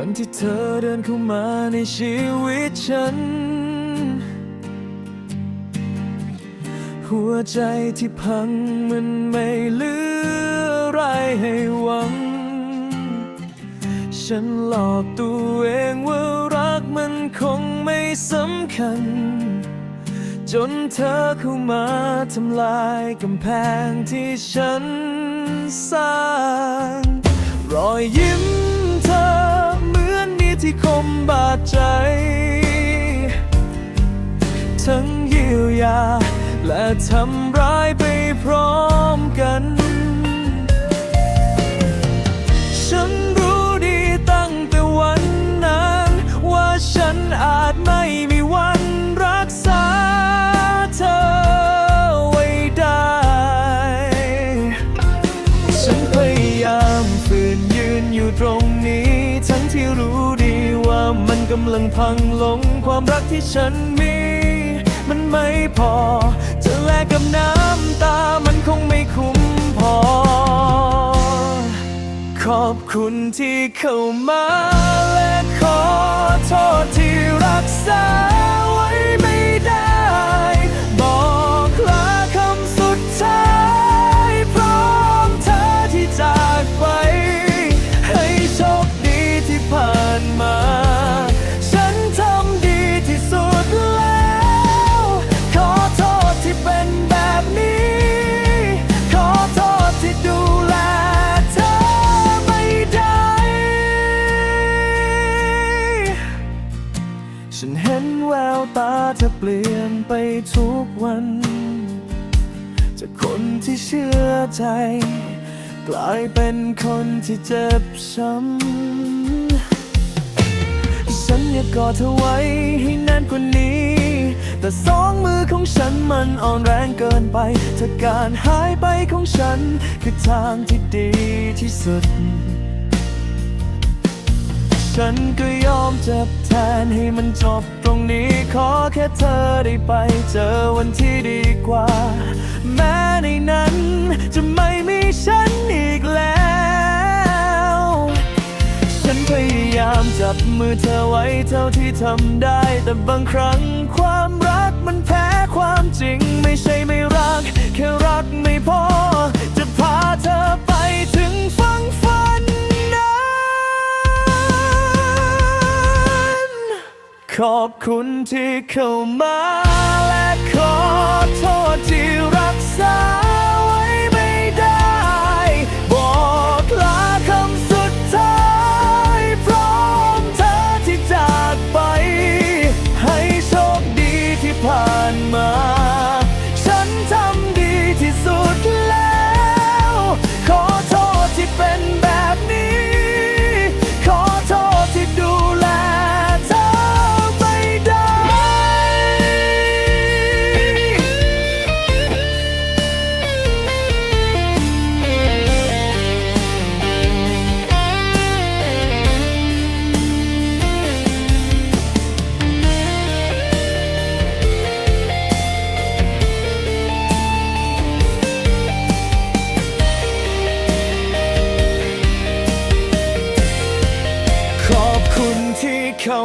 วันที่เธอเดินเข้ามาในชีวิตฉัน หัวใจที่พังมันไม่เหลืออะไรให้หวัง ฉันหลอกตัวเองว่ารักมันคงไม่สำคัญ จนเธอเข้ามาทำลายกำแพงที่ฉันสร้าง รอยยิ้ม ใจ ทั้งเยียวยา และทำร้ายไปพร้อมกัน ฉันรู้ดีตั้งแต่วันนั้น ว่าฉันอาจไม่มีวันรักษาเธอไว้ได้ ฉันพยายามฝืนยืนอยู่ตรงนี้ทั้งที่รู้ กำลังพังลงความรักที่ฉันมี มันไม่พอ จะแลกกับน้ำตามันคงไม่คุ้มพอ ขอบคุณที่เข้ามาและขอโทษที่รักษา ววตาเธอเปลี่ยนไปทุกวัน จากคนที่เชื่อใจ กลายเป็นคนที่เจ็บช้ำฉันอยากกอดเธอไว้ให้แน่นกว่านี้ แต่สองมือของฉันมันอ่อนแรงเกินไปถ้าการหายไปของฉัน คือทางที่ดีที่สุด ฉันก็ยอมเจ็บแทนให้มันจบตรงนี้ขอแค่เธอได้ไปเจอวันที่ดีกว่า แม้ในนั้นจะไม่มีฉันอีกแล้ว ฉันพยายามจับมือเธอไว้เท่าที่ทำได้ แต่บางครั้งความรักมันแพ้ความจริง ไม่ใช่ไม่รัก แค่รักไม่พอ อบคุณที่เข้ามาและขอโทษที่รักษา ขอ